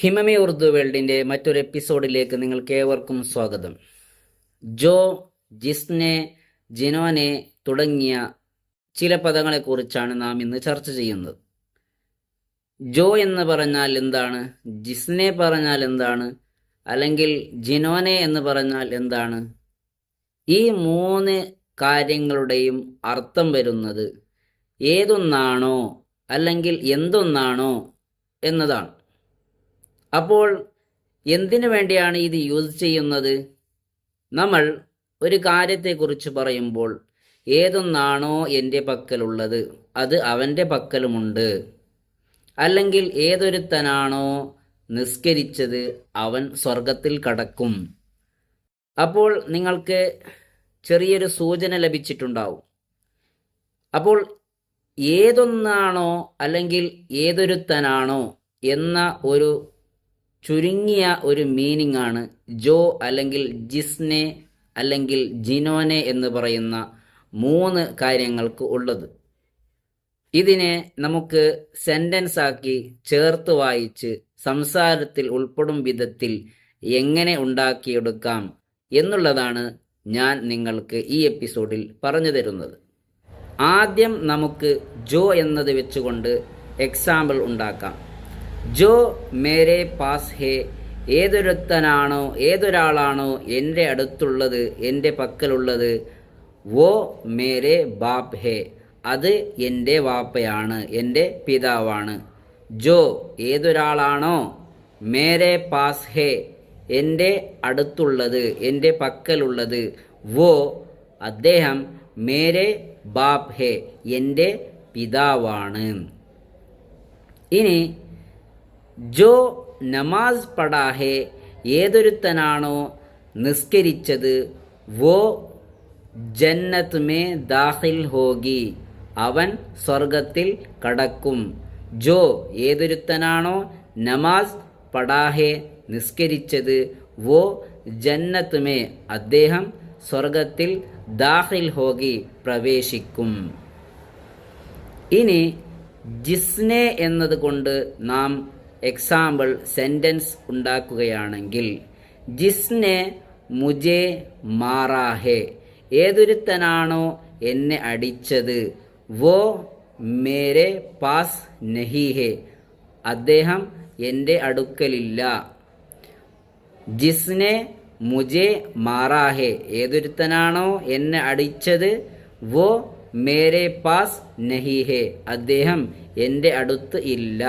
ഹിമമി ഉറുദു വേൾഡിന്റെ മറ്റൊരു എപ്പിസോഡിലേക്ക് നിങ്ങൾക്ക് ഏവർക്കും സ്വാഗതം. ജോ ജിസ്നെ ജിനോനെ തുടങ്ങിയ ചില പദങ്ങളെക്കുറിച്ചാണ് നാം ഇന്ന് ചർച്ച ചെയ്യുന്നത്. ജോ എന്ന് പറഞ്ഞാൽ എന്താണ്? ജിസ്നെ പറഞ്ഞാൽ എന്താണ്? അല്ലെങ്കിൽ ജിനോനെ എന്ന് പറഞ്ഞാൽ എന്താണ്? ഈ മൂന്ന് കാര്യങ്ങളുടെയും അർത്ഥം വരുന്നത് ഏതൊന്നാണോ അല്ലെങ്കിൽ എന്തൊന്നാണോ എന്നതാണ്. അപ്പോൾ എന്തിനു വേണ്ടിയാണ് ഇത് യൂസ് ചെയ്യുന്നത്? നമ്മൾ ഒരു കാര്യത്തെക്കുറിച്ച് പറയുമ്പോൾ ഏതൊന്നാണോ എന്റെ പക്കലുള്ളത് അത് അവന്റെ പക്കലുമുണ്ട്. അല്ലെങ്കിൽ ഏതൊരുത്തനാണോ നിസ്കരിച്ചത് അവൻ സ്വർഗത്തിൽ കടക്കും. അപ്പോൾ നിങ്ങൾക്ക് ചെറിയൊരു സൂചന ലഭിച്ചിട്ടുണ്ടാവും. അപ്പോൾ ഏതൊന്നാണോ അല്ലെങ്കിൽ ഏതൊരുത്തനാണോ എന്ന ഒരു ചുരുങ്ങിയ ഒരു മീനിങ് ആണ് ജോ അല്ലെങ്കിൽ ജിസ്നെ അല്ലെങ്കിൽ ജിനോനെ എന്ന് പറയുന്ന മൂന്ന് കാര്യങ്ങൾക്ക് ഉള്ളത്. ഇതിനെ നമുക്ക് സെന്റൻസ് ആക്കി ചേർത്ത് വായിച്ച് സംസാരത്തിൽ ഉൾപ്പെടും വിധത്തിൽ എങ്ങനെ ഉണ്ടാക്കിയെടുക്കാം എന്നുള്ളതാണ് ഞാൻ നിങ്ങൾക്ക് ഈ എപ്പിസോഡിൽ പറഞ്ഞു തരുന്നത്. ആദ്യം നമുക്ക് ജോ എന്നത് വെച്ചുകൊണ്ട് എക്സാമ്പിൾ ഉണ്ടാക്കാം. ജോ മേരെ പാസ് ഹേ ഏതൊരുത്തനാണോ ഏതൊരാളാണോ എന്റെ അടുത്തുള്ളത് എന്റെ പക്കലുള്ളത്? വോ മേരെ ബാപ്പ് ഹേ അത് എന്റെ വാപ്പയാണ് എന്റെ പിതാവാണ്. ജോ ഏതൊരാളാണോ മേരെ പാസ് ഹേ എന്റെ അടുത്തുള്ളത് എന്റെ പക്കലുള്ളത്? വോ അദ്ദേഹം മേരെ ബാപ്പ് ഹേ എന്റെ പിതാവാണ്. ഇനി ജോ നമാസ് പടാഹെ ഏതൊരുത്തനാണോ നിസ്കരിച്ചത് വോ ജന്നത്ത് മേ ദാഖിൽ ഹോഗി അവൻ സ്വർഗത്തിൽ കടക്കും. ജോ ഏതൊരുത്തനാണോ നമാസ് പടാഹെ നിസ്കരിച്ചത് വോ ജന്നത്ത് മേ അദ്ദേഹം സ്വർഗത്തിൽ ദാഹിൽ ഹോഗി പ്രവേശിക്കും. ഇനി ജിസ്നെ എന്നതുകൊണ്ട് നാം എക്സാമ്പിൾ സെന്റൻസ് ഉണ്ടാക്കുകയാണെങ്കിൽ ജിസ്നെ മുജെ മാറാഹെ ഏതൊരുത്തനാണോ എന്നെ അടിച്ചത്? വോ മേരെ പാസ് നഹിഹെ അദ്ദേഹം എന്റെ അടുക്കലില്ല. ജിസ്നെ മുജെ മാറാഹെ ഏതൊരുത്തനാണോ എന്നെ അടിച്ചത്? വോ മേരെ പാസ് നഹിഹെ അദ്ദേഹം എന്റെ അടുത്ത് ഇല്ല.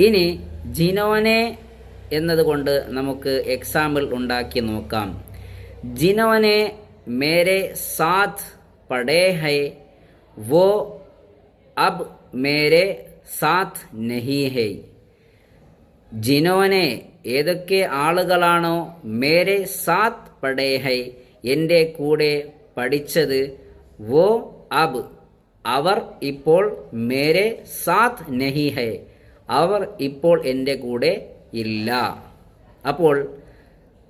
ഇനി ജിനോനെ എന്നതുകൊണ്ട് നമുക്ക് എക്സാമ്പിൾ ഉണ്ടാക്കി നോക്കാം. ജിനോനെ മേരെ സാത്ത് പടേ ഹൈ വോ അബ് മേരെ സാത്ത് നഹി ഹൈ ജിനോനെ ഏതൊക്കെ ആളുകളാണോ മേരെ സാത്ത് പടേ ഹൈ എന്റെ കൂടെ പഠിച്ചത് വോ അബ് അവർ ഇപ്പോൾ മേരെ സാത്ത് നഹി ഹൈ അവർ ഇപ്പോൾ എന്റെ കൂടെ ഇല്ല. അപ്പോൾ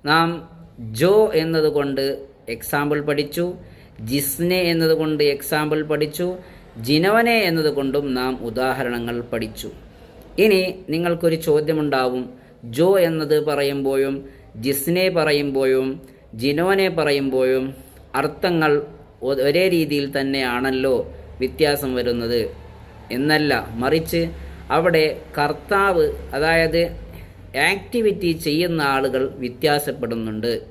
നാം ജോ എന്നതുകൊണ്ട് എക്സാമ്പിൾ പഠിച്ചു ജിസ്നെ എന്നതുകൊണ്ട് എക്സാമ്പിൾ പഠിച്ചു ജിനവനെ എന്നതുകൊണ്ടും നാം ഉദാഹരണങ്ങൾ പഠിച്ചു. ഇനി നിങ്ങൾക്കൊരു ചോദ്യമുണ്ടാവും. ജോ എന്നത് പറയുമ്പോഴും ജിസ്നെ പറയുമ്പോഴും ജിനോനെ പറയുമ്പോഴും അർത്ഥങ്ങൾ ഒരേ രീതിയിൽ തന്നെയാണല്ലോ വ്യത്യാസം വരുന്നത്. എന്നല്ല മറിച്ച് അവിടെ കർത്താവ് അതായത് ആക്ടിവിറ്റി ചെയ്യുന്ന ആളുകൾ വ്യത്യാസപ്പെടുന്നുണ്ട്.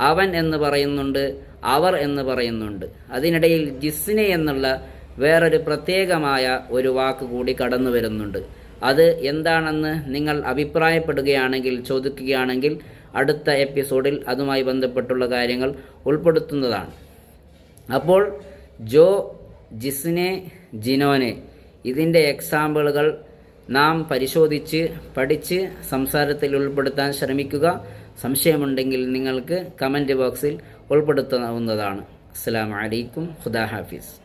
അവൻ എന്ന് പറയുന്നുണ്ട് അവർ എന്ന് പറയുന്നുണ്ട്. അതിനിടയിൽ ജിസ്നെ എന്നുള്ള വേറൊരു പ്രത്യേകമായ ഒരു വാക്ക് കൂടി കടന്നു വരുന്നുണ്ട്. അത് എന്താണെന്ന് നിങ്ങൾ അഭിപ്രായപ്പെടുകയാണെങ്കിൽ ചോദിക്കുകയാണെങ്കിൽ അടുത്ത എപ്പിസോഡിൽ അതുമായി ബന്ധപ്പെട്ടുള്ള കാര്യങ്ങൾ ഉൾപ്പെടുത്തുന്നതാണ്. അപ്പോൾ ജോ ജിസ്നെ ജിനോനെ ഇതിന്റെ എക്സാമ്പിളുകൾ നാം പരിശോധിച്ച് പഠിച്ച് സംസാരത്തിൽ ഉൾപ്പെടുത്താൻ ശ്രമിക്കുക. സംശയമുണ്ടെങ്കിൽ നിങ്ങൾക്ക് കമന്റ് ബോക്സിൽ ഉൾപ്പെടുത്താവുന്നതാണ്. അസ്സാം വലൈക്കും ഖുദാ ഹാഫിസ്.